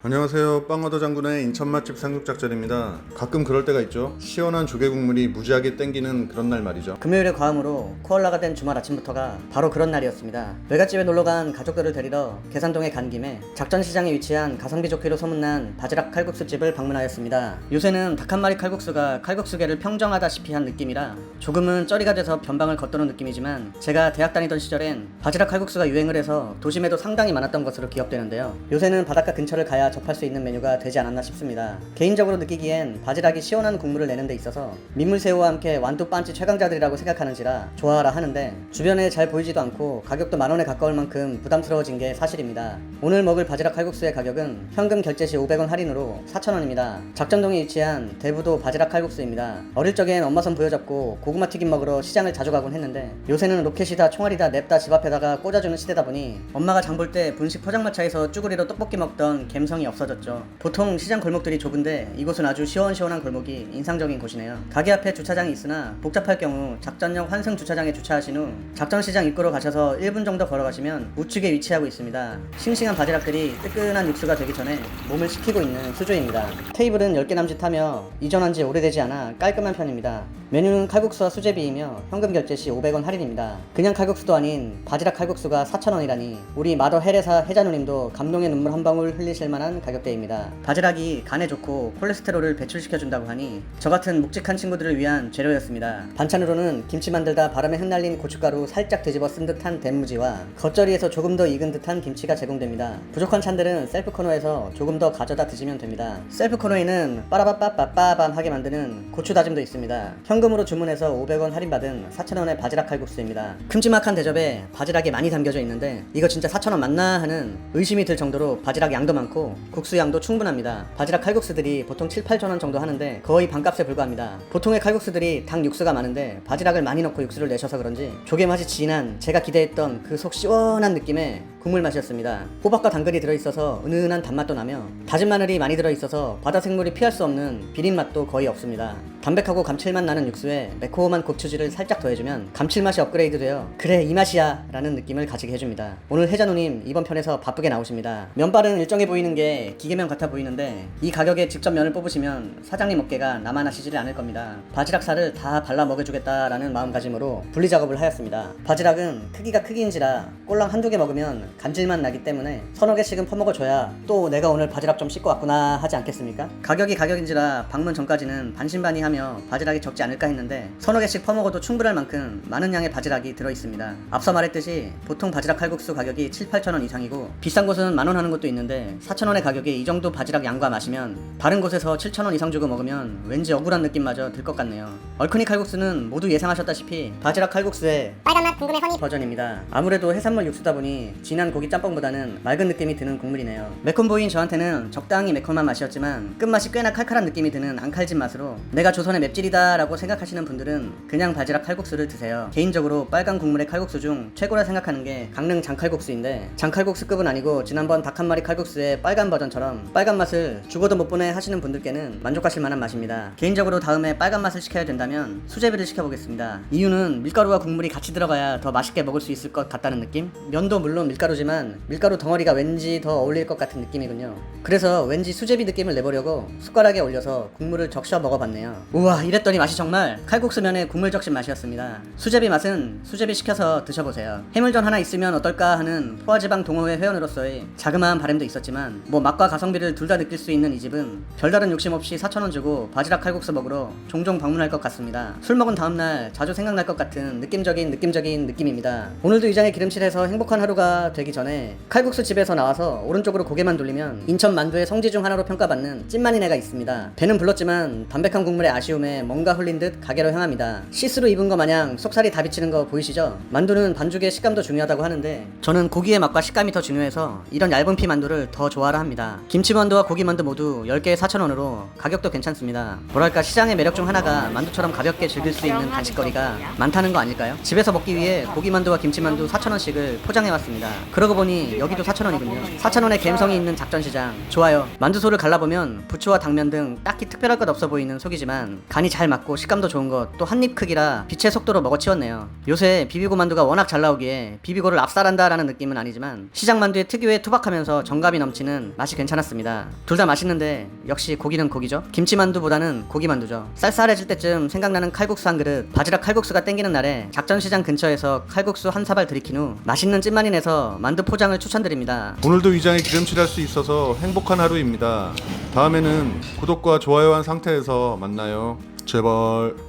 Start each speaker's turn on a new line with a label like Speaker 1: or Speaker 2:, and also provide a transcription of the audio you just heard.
Speaker 1: 안녕하세요. 빵어더 장군의 인천 맛집 삼국작전입니다. 가끔 그럴 때가 있죠. 시원한 조개 국물이 무지하게 땡기는 그런 날 말이죠.
Speaker 2: 금요일의 과음으로 코알라가 된 주말 아침부터가 바로 그런 날이었습니다. 외갓집에 놀러간 가족들을 데리러 계산동에 간 김에 작전시장에 위치한 가성비 좋기로 소문난 바지락 칼국수집을 방문하였습니다. 요새는 닭 한 마리 칼국수가 칼국수계를 평정하다시피 한 느낌이라 조금은 쩌리가 돼서 변방을 걷도는 느낌이지만 제가 대학 다니던 시절엔 바지락 칼국수가 유행을 해서 도심에도 상당히 많았던 것으로 기억되는데요. 요새는 바닷가 근처를 가야 접할 수 있는 메뉴가 되지 않았나 싶습니다. 개인적으로 느끼기엔 바지락이 시원한 국물을 내는 데 있어서 민물새우와 함께 완두 빤치 최강자들이라고 생각하는지라 좋아하라 하는데 주변에 잘 보이지도 않고 가격도 만 원에 가까울 만큼 부담스러워진 게 사실입니다. 오늘 먹을 바지락 칼국수의 가격은 현금 결제 시 500원 할인으로 4,000원입니다. 작전동에 위치한 대부도 바지락 칼국수입니다. 어릴 적엔 엄마 손 부여잡고 고구마 튀김 먹으러 시장을 자주 가곤 했는데 요새는 로켓이다 총알이다 냅다 집 앞에다가 꽂아주는 시대다 보니 엄마가 장 볼 때 분식 포장마차에서 쭈구리로 떡볶이 먹던 감성 이 없어졌죠. 보통 시장 골목들이 좁은데 이곳은 아주 시원시원한 골목이 인상적인 곳이네요. 가게 앞에 주차장이 있으나 복잡할 경우 작전역 환승 주차장에 주차하신 후 작전시장 입구로 가셔서 1분 정도 걸어가시면 우측에 위치하고 있습니다. 싱싱한 바지락들이 뜨끈한 육수가 되기 전에 몸을 식히고 있는 수조입니다. 테이블은 10개 남짓하며 이전한 지 오래되지 않아 깔끔한 편입니다. 메뉴는 칼국수와 수제비이며 현금 결제 시 500원 할인입니다. 그냥 칼국수도 아닌 바지락 칼국수가 4,000원이라니 우리 마더 헬레사 혜자누님도 감동의 눈물 한 방울 흘리실 만한 가격대입니다. 바지락이 간에 좋고 콜레스테롤을 배출시켜준다고 하니 저 같은 묵직한 친구들을 위한 재료였습니다. 반찬으로는 김치 만들다 바람에 흩날린 고춧가루 살짝 뒤집어 쓴 듯한 덴무지와 겉절이에서 조금 더 익은 듯한 김치가 제공됩니다. 부족한 찬들은 셀프 코너에서 조금 더 가져다 드시면 됩니다. 셀프 코너에는 빠라바빠빠빠밤 하게 만드는 고추 다짐도 있습니다. 현금으로 주문해서 500원 할인받은 4,000원의 바지락 칼국수입니다. 큼지막한 대접에 바지락이 많이 담겨져 있는데 이거 진짜 4,000원 맞나 하는 의심이 들 정도로 바지락 양도 많고 국수 양도 충분합니다. 바지락 칼국수들이 보통 7, 8,000원 정도 하는데 거의 반값에 불과합니다. 보통의 칼국수들이 닭 육수가 많은데 바지락을 많이 넣고 육수를 내셔서 그런지 조개 맛이 진한 제가 기대했던 그 속 시원한 느낌의 국물 맛이었습니다. 호박과 당근이 들어있어서 은은한 단맛도 나며 다진 마늘이 많이 들어있어서 바다 생물이 피할 수 없는 비린 맛도 거의 없습니다. 담백하고 감칠맛 나는 육수에 매콤한 고추지를 살짝 더해주면 감칠맛이 업그레이드 되어 그래 이 맛이야 라는 느낌을 가지게 해줍니다. 오늘 혜자누님 이번 편에서 바쁘게 나오십니다. 면발은 일정해 보이는 게 기계면 같아 보이는데 이 가격에 직접 면을 뽑으시면 사장님 어깨가 남아나시지를 않을 겁니다. 바지락 살을 다 발라 먹여주겠다라는 마음가짐으로 분리 작업을 하였습니다. 바지락은 크기가 크기인지라 꼴랑 한두 개 먹으면 감질만 나기 때문에 서너 개씩은 퍼먹어줘야 또 내가 오늘 바지락 좀 씻고 왔구나 하지 않겠습니까? 가격이 가격인지라 방문 전까지는 반신반의하며 바지락이 적지 않을까 했는데 서너 개씩 퍼먹어도 충분할 만큼 많은 양의 바지락이 들어있습니다. 앞서 말했듯이 보통 바지락 칼국수 가격이 7, 8천 원 이상이고 비싼 곳은 만원 하는 곳도 있는데 4천 원의 가격에 이 정도 바지락 양과 마시면 다른 곳에서 7천 원 이상 주고 먹으면 왠지 억울한 느낌마저 들 것 같네요. 얼큰이 칼국수는 모두 예상하셨다시피 바지락 칼국수의
Speaker 3: 빨간 맛 궁금해 허니
Speaker 2: 버전입니다. 아무래도 해산물 육수다 보니 진한 고기 짬뽕보다는 맑은 느낌이 드는 국물이네요. 매콤 보인 저한테는 적당히 매콤한 맛이었지만 끝맛이 꽤나 칼칼한 느낌이 드는 안 칼진 맛으로 내가 조선의 맵찔이다 라고 생각하시는 분들은 그냥 바지락 칼국수를 드세요. 개인적으로 빨간 국물의 칼국수 중 최고라 생각하는 게 강릉 장칼국수인데 장칼국수급은 아니고 지난번 닭 한 마리 칼국수의 빨간 버전처럼 빨간 맛을 죽어도 못 보내 하시는 분들께는 만족하실 만한 맛입니다. 개인적으로 다음에 빨간 맛을 시켜야 된다면 수제비를 시켜보겠습니다. 이유는 밀가루와 국물이 같이 들어가야 더 맛있게 먹을 수 있을 것 같다는 느낌? 면도 물론 밀가루 지만 밀가루 덩어리가 왠지 더 어울릴 것 같은 느낌이군요. 그래서 왠지 수제비 느낌을 내보려고 숟가락에 올려서 국물을 적셔 먹어봤네요. 우와 이랬더니 맛이 정말 칼국수면의 국물 적신 맛이었습니다. 수제비 맛은 수제비 시켜서 드셔보세요. 해물전 하나 있으면 어떨까 하는 포화지방 동호회 회원으로서의 자그마한 바람도 있었지만 뭐 맛과 가성비를 둘 다 느낄 수 있는 이 집은 별다른 욕심 없이 4,000원 주고 바지락 칼국수 먹으러 종종 방문할 것 같습니다. 술 먹은 다음날 자주 생각날 것 같은 느낌적인 느낌적인 느낌입니다. 오늘도 이 장에 기름칠해서 행복한 하루가 되기 전에 칼국수 집에서 나와서 오른쪽으로 고개만 돌리면 인천 만두의 성지 중 하나로 평가받는 찐만이네가 있습니다. 배는 불렀지만 담백한 국물의 아쉬움에 뭔가 흘린 듯 가게로 향합니다. 시스루 입은 거 마냥 속살이 다 비치는 거 보이시죠? 만두는 반죽의 식감도 중요하다고 하는데 저는 고기의 맛과 식감이 더 중요해서 이런 얇은 피 만두를 더 좋아라 합니다. 김치만두와 고기만두 모두 10개에 4,000원으로 가격도 괜찮습니다. 뭐랄까 시장의 매력 중 하나가 만두처럼 가볍게 즐길 수 있는 간식거리가 많다는 거 아닐까요? 집에서 먹기 위해 고기만두와 김치만두 4,000원씩을 포장해 왔습니다. 그러고 보니 여기도 4,000원이군요. 4,000원의 갬성이 있는 작전시장. 좋아요. 만두소를 갈라보면 부추와 당면 등 딱히 특별할 것 없어 보이는 속이지만 간이 잘 맞고 식감도 좋은 것 또 한 입 크기라 빛의 속도로 먹어치웠네요. 요새 비비고 만두가 워낙 잘 나오기에 비비고를 압살한다라는 느낌은 아니지만 시장 만두의 특유의 투박하면서 정감이 넘치는 맛이 괜찮았습니다. 둘 다 맛있는데 역시 고기는 고기죠. 김치 만두보다는 고기 만두죠. 쌀쌀해질 때쯤 생각나는 칼국수 한 그릇, 바지락 칼국수가 땡기는 날에 작전시장 근처에서 칼국수 한 사발 들이킨 후 맛있는 찐만이 내서 만두 포장을 추천드립니다.
Speaker 1: 오늘도 위장에 기름칠할 수 있어서 행복한 하루입니다. 다음에는 구독과 좋아요 한 상태에서 만나요. 제발.